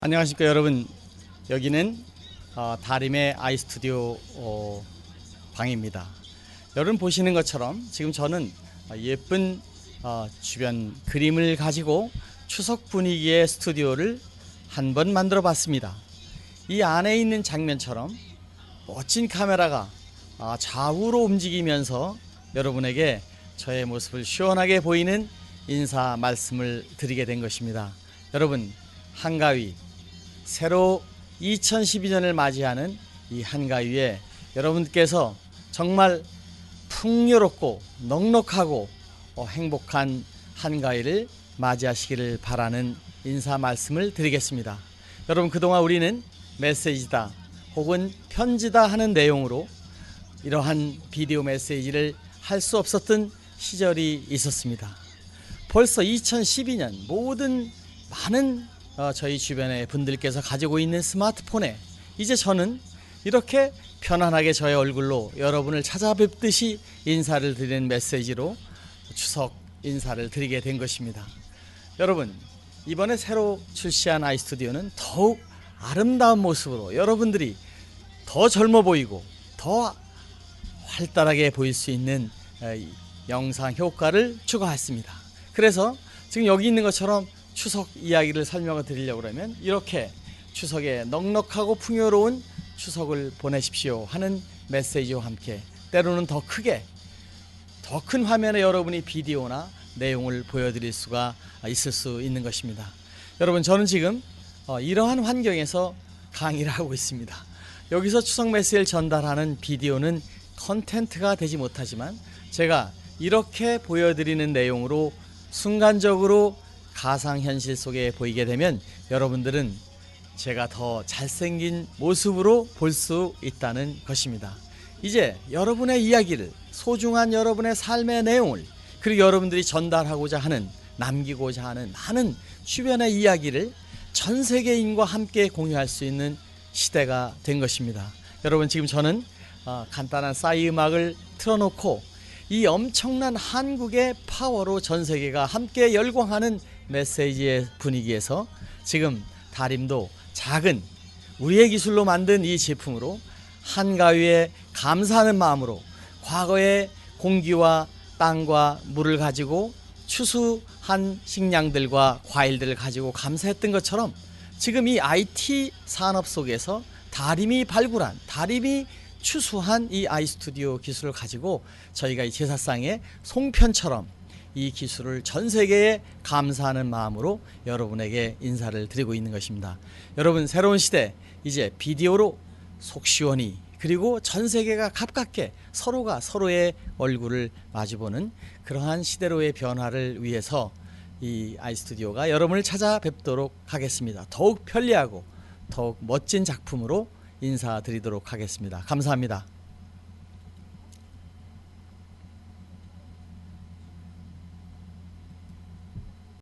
안녕하십니까 여러분. 여기는 어, 다림의 아이스튜디오 어, 방입니다. 여러분 보시는 것처럼 지금 저는 어, 예쁜 어, 주변 그림을 가지고 추석 분위기의 스튜디오를 한 번 만들어 봤습니다. 이 안에 있는 장면처럼 멋진 카메라가 아, 좌우로 움직이면서 여러분에게 저의 모습을 시원하게 보이는 인사 말씀을 드리게 된 것입니다. 여러분 한가위 새로 2012년을 맞이하는 이 한가위에 여러분께서 정말 풍요롭고 넉넉하고 어, 행복한 한가위를 맞이하시기를 바라는 인사 말씀을 드리겠습니다. 여러분 그동안 우리는 메시지다 혹은 편지다 하는 내용으로 이러한 비디오 메시지를 할 수 없었던 시절이 있었습니다. 벌써 2012년 모든 많은 어, 저희 주변의 분들께서 가지고 있는 스마트폰에 이제 저는 이렇게 편안하게 저의 얼굴로 여러분을 찾아뵙듯이 인사를 드리는 메시지로 추석 인사를 드리게 된 것입니다. 여러분 이번에 새로 출시한 아이스튜디오는 더욱 아름다운 모습으로 여러분들이 더 젊어 보이고 더 활달하게 보일 수 있는 어, 이 영상 효과를 추가했습니다. 그래서 지금 여기 있는 것처럼 추석 이야기를 설명을 드리려고 그러면 이렇게 추석에 넉넉하고 풍요로운 추석을 보내십시오 하는 메시지와 함께 때로는 더 크게 더 큰 화면에 여러분이 비디오나 내용을 보여드릴 수가 있을 수 있는 것입니다. 여러분 저는 지금 어, 이러한 환경에서 강의를 하고 있습니다. 여기서 추석 메시지를 전달하는 비디오는 컨텐트가 되지 못하지만 제가 이렇게 보여드리는 내용으로 순간적으로 가상현실 속에 보이게 되면 여러분들은 제가 더 잘생긴 모습으로 볼 수 있다는 것입니다. 이제 여러분의 이야기를 소중한 여러분의 삶의 내용을 그리고 여러분들이 전달하고자 하는 남기고자 하는 많은 주변의 이야기를 전 세계인과 함께 공유할 수 있는 시대가 된 것입니다. 여러분 지금 저는 어, 간단한 싸이 음악을 틀어놓고 이 엄청난 한국의 파워로 전 세계가 함께 열광하는 메시지의 분위기에서 지금 다림도 작은 우리의 기술로 만든 이 제품으로 한가위에 감사하는 마음으로 과거의 공기와 땅과 물을 가지고 추수한 식량들과 과일들을 가지고 감사했던 것처럼 지금 이 IT 산업 속에서 다림이 발굴한 다림이 추수한 이 아이스튜디오 기술을 가지고 저희가 이 제사상의 송편처럼 이 기술을 전 세계에 감사하는 마음으로 여러분에게 인사를 드리고 있는 것입니다. 여러분 새로운 시대 이제 비디오로 속 시원히 그리고 전 세계가 가깝게 서로가 서로의 얼굴을 마주보는 그러한 시대로의 변화를 위해서 이 아이스튜디오가 여러분을 찾아뵙도록 하겠습니다. 더욱 편리하고 더욱 멋진 작품으로 인사드리도록 하겠습니다. 감사합니다.